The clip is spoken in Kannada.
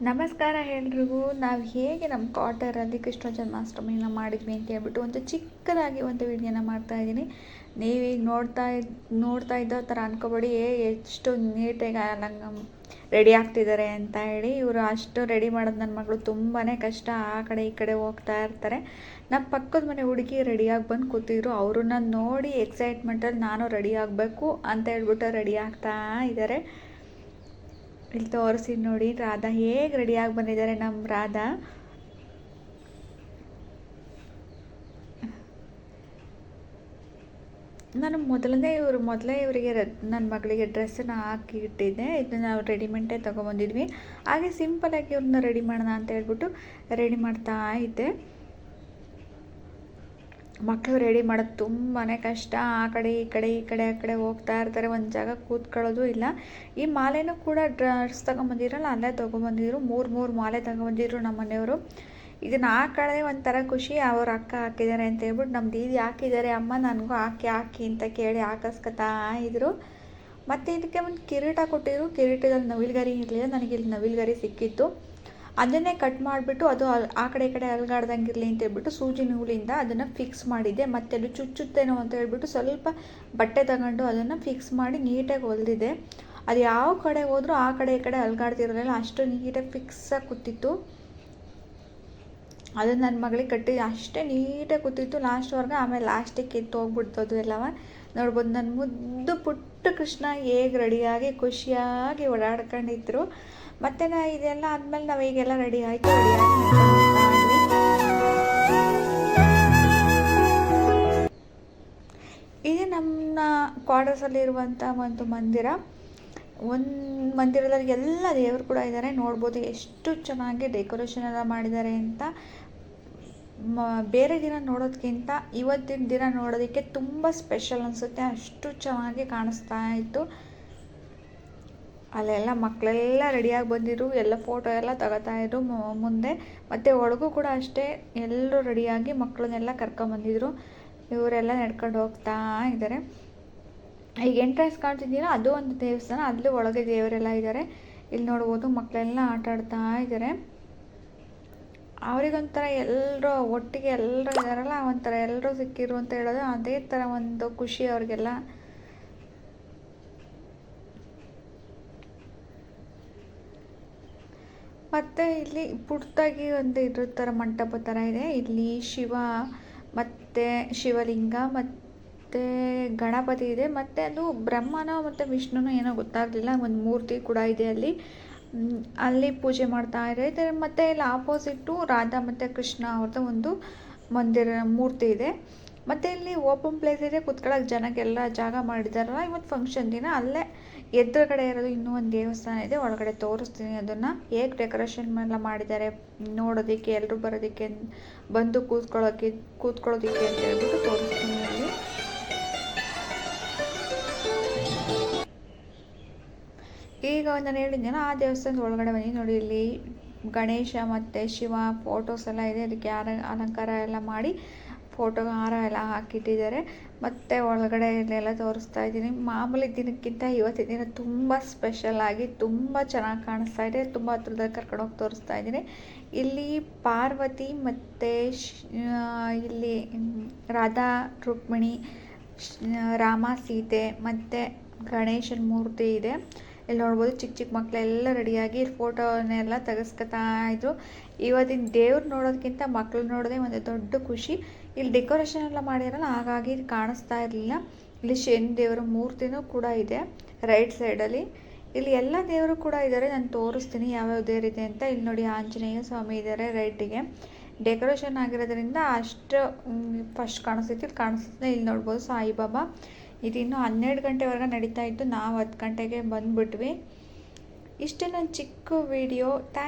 ನಮಸ್ಕಾರ ಎಲ್ರಿಗೂ. ನಾವು ಹೇಗೆ ನಮ್ಮ ಕ್ವಾರ್ಟರಲ್ಲಿ ಕೃಷ್ಣ ಜನ್ಮಾಷ್ಟಮಿನ ಮಾಡಿದ್ವಿ ಅಂತ ಹೇಳ್ಬಿಟ್ಟು ಒಂದು ಚಿಕ್ಕದಾಗಿ ಒಂದು ವಿಡಿಯೋನ ಮಾಡ್ತಾ ಇದ್ದೀನಿ. ನೀವೀಗ ನೋಡ್ತಾ ಇದ್, ನೋಡ್ತಾ ಇದ್ದೋ ಥರ ಅನ್ಕೋಬೇಡಿ. ಏ, ಎಷ್ಟು ನೀಟಾಗಿ ಅಲಂಗ ರೆಡಿ ಆಗ್ತಿದ್ದಾರೆ ಅಂತ ಹೇಳಿ ಇವರು ಅಷ್ಟು ರೆಡಿ ಮಾಡೋದು ನನ್ನ ಮಗಳು ತುಂಬಾ ಕಷ್ಟ. ಆ ಕಡೆ ಈ ಕಡೆ ಹೋಗ್ತಾ ಇರ್ತಾರೆ. ನಮ್ಮ ಪಕ್ಕದ ಮನೆ ಹುಡುಗಿ ರೆಡಿಯಾಗಿ ಬಂದು ಕೂತಿದ್ರು. ಅವ್ರನ್ನ ನೋಡಿ ಎಕ್ಸೈಟ್ಮೆಂಟಲ್ಲಿ ನಾನು ರೆಡಿ ಆಗಬೇಕು ಅಂತ ಹೇಳ್ಬಿಟ್ಟು ರೆಡಿ ಆಗ್ತಾ ಇದ್ದಾರೆ. ಇಲ್ಲಿ ತೋರಿಸಿ ನೋಡಿ. ರಾಧಾ ಹೇಗೆ ರೆಡಿಯಾಗಿ ಬಂದಿದ್ದಾರೆ ನಮ್ಮ ರಾಧಾ? ನಾನು ಮೊದಲನೇ ಇವರು, ಮೊದಲೇ ಇವರಿಗೆ ನನ್ನ ಮಗಳಿಗೆ ಡ್ರೆಸ್ಸನ್ನು ಹಾಕಿ ಇಟ್ಟಿದ್ದೆ. ಇದನ್ನ ನಾವು ರೆಡಿಮೆಂಟೇ ತೊಗೊಬಂದಿದ್ವಿ ಹಾಗೆ ಸಿಂಪಲಾಗಿ ಇವ್ರನ್ನ ರೆಡಿ ಮಾಡೋಣ ಅಂತ ಹೇಳ್ಬಿಟ್ಟು ರೆಡಿ ಮಾಡ್ತಾ ಇದ್ದೆ. ಮಕ್ಕಳು ರೆಡಿ ಮಾಡೋದು ತುಂಬಾ ಕಷ್ಟ. ಆ ಕಡೆ, ಈ ಕಡೆ ಈ ಕಡೆ, ಆ ಕಡೆ ಹೋಗ್ತಾ ಇರ್ತಾರೆ. ಒಂದು ಜಾಗ ಕೂತ್ಕೊಳ್ಳೋದು ಇಲ್ಲ. ಈ ಮಾಲೆನೂ ಕೂಡ ಡ್ರೆಸ್ ತಗೊಂಬಂದಿರಲ್ಲ, ಅಲ್ಲೇ ತೊಗೊಂಬಂದಿದ್ರು. ಮೂರು ಮೂರು ಮಾಲೆ ತಗೊಂಬಂದಿದ್ರು ನಮ್ಮ ಮನೆಯವರು. ಇದನ್ನು ಹಾಕೊಳ್ಳೋದೇ ಒಂಥರ ಖುಷಿ, ಅವ್ರ ಅಕ್ಕ ಹಾಕಿದ್ದಾರೆ ಅಂತ ಹೇಳ್ಬಿಟ್ಟು ನಮ್ಮ ದೀದಿ ಹಾಕಿದ್ದಾರೆ ಅಮ್ಮ ನನಗೂ ಹಾಕಿ ಹಾಕಿ ಅಂತ ಕೇಳಿ ಹಾಕಿಸ್ಕೊತಾ ಇದ್ರು. ಮತ್ತು ಇದಕ್ಕೆ ಒಂದು ಕಿರೀಟ ಕೊಟ್ಟಿದ್ರು. ಕಿರೀಟದಲ್ಲಿ ನವಿಲ್ಗರಿ ಇರಲಿಲ್ಲ. ನನಗೆ ಇಲ್ಲಿ ನವಿಲ್ಗರಿ ಸಿಕ್ಕಿತ್ತು. ಅದನ್ನೇ ಕಟ್ ಮಾಡಿಬಿಟ್ಟು ಅದು ಆ ಕಡೆ ಈ ಕಡೆ ಅಲ್ಗಾಡ್ದಂಗೆ ಇರಲಿ ಅಂತ ಹೇಳ್ಬಿಟ್ಟು ಸೂಜಿ ನೂಲಿಂದ ಅದನ್ನು ಫಿಕ್ಸ್ ಮಾಡಿದ್ದೆ ಮತ್ತೆ ಅದು ಚುಚ್ಚುತ್ತೇನೋ ಅಂತ ಹೇಳ್ಬಿಟ್ಟು ಸ್ವಲ್ಪ ಬಟ್ಟೆ ತಗೊಂಡು ಅದನ್ನು ಫಿಕ್ಸ್ ಮಾಡಿ ನೀಟಾಗಿ ಹೊಲಿದಿದೆ. ಅದು ಯಾವ ಕಡೆ ಹೋದರೂ ಆ ಕಡೆ ಈ ಕಡೆ ಅಲ್ಗಾಡ್ತಿರಲಿಲ್ಲ. ಅಷ್ಟು ನೀಟಾಗಿ ಫಿಕ್ಸಾಗಿ ಕೂತಿತ್ತು. ಅದನ್ನು ನನ್ನ ಮಗಳಿಗೆ ಕಟ್ಟಿ ಅಷ್ಟೇ ನೀಟಾಗಿ ಕೂತಿತ್ತು. ಲಾಸ್ಟ್ವರೆಗೆ ಆಮೇಲೆ ಲಾಸ್ಟಿಗೆ ಕಿತ್ತು ಅದು ಎಲ್ಲವ. ನೋಡ್ಬೋದು ನನ್ನ ಮುದ್ದು ಪುಟ್ಟ ಕೃಷ್ಣ ಹೇಗೆ ರೆಡಿಯಾಗಿ ಖುಷಿಯಾಗಿ ಓಡಾಡ್ಕೊಂಡಿದ್ರು. ಮತ್ತೆ ನಾ ಇದೆಲ್ಲ ಆದಮೇಲೆ ನಾವು ಈಗೆಲ್ಲ ರೆಡಿ ಆಯ್ತು ಇದು ನಮ್ಮ ಕ್ವಾರ್ಟರ್ಸಲ್ಲಿರುವಂಥ ಒಂದು ಮಂದಿರ. ಒಂದು ಮಂದಿರದಲ್ಲಿ ಎಲ್ಲ ದೇವರು ಕೂಡ ಇದ್ದಾರೆ ನೋಡ್ಬೋದು ಎಷ್ಟು ಚೆನ್ನಾಗಿ ಡೆಕೋರೇಷನ್ ಎಲ್ಲ ಮಾಡಿದ್ದಾರೆ ಅಂತ. ಮ, ಬೇರೆ ದಿನ ನೋಡೋದಕ್ಕಿಂತ ಇವತ್ತಿನ ದಿನ ನೋಡೋದಕ್ಕೆ ತುಂಬ ಸ್ಪೆಷಲ್ ಅನಿಸುತ್ತೆ. ಅಷ್ಟು ಚೆನ್ನಾಗಿ ಕಾಣಿಸ್ತಾ ಇತ್ತು. ಅಲ್ಲೆಲ್ಲ ಮಕ್ಕಳೆಲ್ಲ ರೆಡಿಯಾಗಿ ಬಂದಿದ್ರು. ಎಲ್ಲ ಫೋಟೋ ಎಲ್ಲ ತಗೋತಾ ಇದ್ರು ಮುಂದೆ. ಮತ್ತು ಒಳಗೂ ಕೂಡ ಅಷ್ಟೇ ಎಲ್ಲರೂ ರೆಡಿಯಾಗಿ ಮಕ್ಕಳನ್ನೆಲ್ಲ ಕರ್ಕೊಂಬಂದಿದ್ರು ಇವರೆಲ್ಲ ನಡ್ಕೊಂಡು ಹೋಗ್ತಾ ಇದ್ದಾರೆ. ಈಗ ಎಂಟ್ರೆನ್ಸ್ ಕಾಣ್ತಿದ್ದೀರಾ? ಅದು ಒಂದು ದೇವಸ್ಥಾನ. ಅಲ್ಲೂ ಒಳಗೆ ದೇವರೆಲ್ಲ ಇದ್ದಾರೆ. ಇಲ್ಲಿ ನೋಡ್ಬೋದು ಮಕ್ಕಳೆಲ್ಲ ಆಟ ಆಡ್ತಾ ಇದ್ದಾರೆ. ಅವರಿಗೊಂಥರ ಎಲ್ಲರೂ ಒಟ್ಟಿಗೆ ಎಲ್ಲರೂ ಇದ್ದಾರಲ್ಲ ಒಂಥರ ಎಲ್ಲರೂ ಸಿಕ್ಕಿದ್ರು ಅಂತ ಹೇಳೋದು ಅದೇ ಥರ ಒಂದು ಖುಷಿ ಅವ್ರಿಗೆಲ್ಲ. ಮತ್ತು ಇಲ್ಲಿ ಪುಟ್ಟಾಗಿ ಒಂದು ಇದ್ರ ಥರ ಮಂಟಪ ಥರ ಇದೆ. ಇಲ್ಲಿ ಶಿವ, ಮತ್ತು ಶಿವಲಿಂಗ, ಮತ್ತು ಗಣಪತಿ ಇದೆ. ಮತ್ತು ಅದು ಬ್ರಹ್ಮನೋ ಮತ್ತು ವಿಷ್ಣುನೋ ಏನೋ ಗೊತ್ತಾಗಲಿಲ್ಲ. ಒಂದು ಮೂರ್ತಿ ಕೂಡ ಇದೆ ಅಲ್ಲಿ. ಅಲ್ಲಿ ಪೂಜೆ ಮಾಡ್ತಾ ಇದೆ ಮತ್ತು ಇಲ್ಲಿ ಆಪೋಸಿಟ್ಟು ರಾಧಾ ಮತ್ತು ಕೃಷ್ಣ ಅವ್ರದ್ದು ಒಂದು ಮಂದಿರ, ಮೂರ್ತಿ ಇದೆ. ಮತ್ತು ಇಲ್ಲಿ ಓಪನ್ ಪ್ಲೇಸ್ ಇದೆ. ಕುತ್ಕೊಳ್ಳೋಕೆ ಜನಕ್ಕೆಲ್ಲ ಜಾಗ ಮಾಡಿದಾರಲ್ಲ, ಇವತ್ತು ಫಂಕ್ಷನ್ ದಿನ. ಅಲ್ಲೇ ಎದುರುಗಡೆ ಇರೋದು ಇನ್ನೂ ಒಂದು ದೇವಸ್ಥಾನ ಇದೆ. ಒಳಗಡೆ ತೋರಿಸ್ತೀನಿ ಅದನ್ನು. ಹೇಗೆ ಡೆಕೋರೇಷನ್ ಎಲ್ಲ ಮಾಡಿದ್ದಾರೆ ನೋಡೋದಕ್ಕೆ ಎಲ್ಲರೂ ಬರೋದಕ್ಕೆ, ಬಂದು ಕೂತ್ಕೊಳ್ಳೋಕೆ, ಕೂತ್ಕೊಳ್ಳೋದಕ್ಕೆ ಅಂತ ಹೇಳ್ಬಿಟ್ಟು ತೋರಿಸ್ತೀನಿ. ಈಗ ನಾನು ಹೇಳಿದ್ದೇನೋ ಆ ದೇವಸ್ಥಾನದ ಒಳಗಡೆ ಬನ್ನಿ ನೋಡಿ, ಇಲ್ಲಿ ಗಣೇಶ ಮತ್ತು ಶಿವ ಫೋಟೋಸ್ ಎಲ್ಲ ಇದೆ. ಅದಕ್ಕೆ ಯಾರ ಅಲಂಕಾರ ಎಲ್ಲ ಮಾಡಿ ಫೋಟೋ ಹಾರ ಎಲ್ಲ ಹಾಕಿಟ್ಟಿದ್ದಾರೆ. ಮತ್ತು ಒಳಗಡೆ ಇಲ್ಲೆಲ್ಲ ತೋರಿಸ್ತಾ ಇದ್ದೀನಿ. ಮಾಮೂಲಿ ದಿನಕ್ಕಿಂತ ಇವತ್ತಿನ ದಿನ ತುಂಬ ಸ್ಪೆಷಲಾಗಿ ತುಂಬ ಚೆನ್ನಾಗಿ ಕಾಣಿಸ್ತಾ ಇದೆ. ತುಂಬ ಹತ್ರದಲ್ಲಿ ಕರ್ಕೊಂಡೋಗಿ ತೋರಿಸ್ತಾ ಇದ್ದೀನಿ. ಇಲ್ಲಿ ಪಾರ್ವತಿ ಮತ್ತು ಇಲ್ಲಿ ರಾಧಾ ರುಕ್ಮಿಣಿ ರಾಮ ಸೀತೆ ಮತ್ತು ಗಣೇಶನ ಮೂರ್ತಿ ಇದೆ. ಇಲ್ಲಿ ನೋಡ್ಬೋದು. ಚಿಕ್ಕ ಚಿಕ್ಕ ಮಕ್ಕಳೆಲ್ಲ ರೆಡಿಯಾಗಿ ಫೋಟೋನೆಲ್ಲ ತೆಗೆಸ್ಕೊತಾ ಇದ್ರು. ಇವತ್ತಿನ ದೇವ್ರು ನೋಡೋದಕ್ಕಿಂತ ಮಕ್ಕಳು ನೋಡೋದೇ ಒಂದು ದೊಡ್ಡ ಖುಷಿ. ಇಲ್ಲಿ ಡೆಕೋರೇಷನ್ ಎಲ್ಲ ಮಾಡಿರಲ್ಲ, ಹಾಗಾಗಿ ಕಾಣಿಸ್ತಾ ಇರಲಿಲ್ಲ. ಇಲ್ಲಿ ಶನಿ ದೇವರ ಮೂರ್ತಿನೂ ಕೂಡ ಇದೆ, ರೈಟ್ ಸೈಡಲ್ಲಿ ಇಲ್ಲಿ ಎಲ್ಲ ದೇವರು ಕೂಡ ಇದ್ದಾರೆ ನಾನು ತೋರಿಸ್ತೀನಿ ಯಾವ್ಯಾವ ಇದೆ ಅಂತ. ಇಲ್ಲಿ ನೋಡಿ ಆಂಜನೇಯ ಸ್ವಾಮಿ ಇದ್ದಾರೆ ರೈಟಿಗೆ ಡೆಕೋರೇಷನ್ ಆಗಿರೋದ್ರಿಂದ ಅಷ್ಟು ಫಸ್ಟ್ ಕಾಣಿಸ್ತೈತಿ ಇಲ್ಲಿ ಇಲ್ಲಿ ನೋಡ್ಬೋದು ಸಾಯಿಬಾಬಾ. ಇದಿನ್ನೂ ಹನ್ನೆರಡು ಗಂಟೆವರೆಗೆ ನಡೀತಾ ಇತ್ತು. ನಾವು ಹತ್ತು ಗಂಟೆಗೆ ಬಂದುಬಿಟ್ವಿ. ಇಷ್ಟು ನನ್ನ ಚಿಕ್ಕ ವಿಡಿಯೋ ಥ್ಯಾಂಕ್